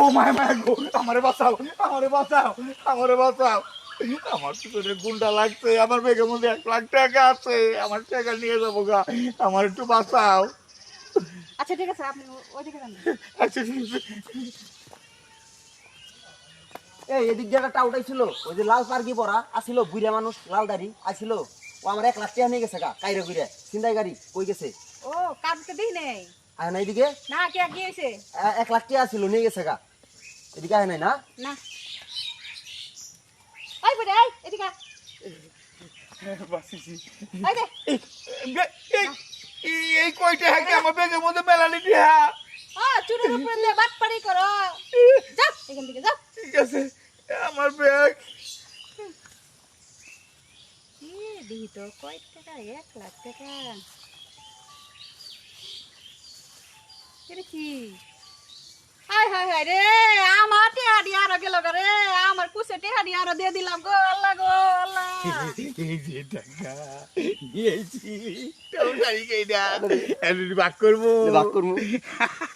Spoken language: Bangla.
ও মায় মায় গো আমারে বাঁচাও আমারে বাঁচাও আমারে বাঁচাও। আমার পিছনে গুন্ডা লাগছে আমার বেগের মধ্যে এক লাখ টাকা আছে আমার টাকা নিয়ে যাব গা আমার একটু বাঁচাও। আচ্ছা ঠিক আছে আপনি ওইদিকে যান। আচ্ছা ঠিক আছে। এই এদিক দিয়ে একটা উঠাইছিল ওই যে লাল পার্কি পরা আসিল বুড়া মানুষ লাল দাড়ি আসিল। ও আমার এক লাখ টাকা নিয়ে গেছে গা কাইরে ঘুরে চিন্তাই গাড়ি কই গেছে? ও কাটতে দিই নেই? আয় না এদিকে? না কে কি হয়েছে এ- এক লাখ টাকা আসিল নিয়ে গেছে গা। এদিকে আয় নাই না? না। এই বুড়ি এই এদিকে। বাঁচিছি। এই দে। এই এই- এই- এই কয়টা হ্যাঁ আমার বেগের মধ্যে মেলালি দিয়া। ও চুরের উপরে দিয়ে বাটপাড়ি করো যাও এখান থেকে যাও ঠিক আছে আমার ব্যাগ দিহি তো কয় টাকা এক লাখ টাকা। এটা কি? হাই হাই হাই রে আমার টেহাডি আরও গেল গো রে আমার কুসে টেহাডি আরও দিয়ে দিলাম গো আল্লাহ গো আল্লাহ। এই যে টাকা করব। বাক করব।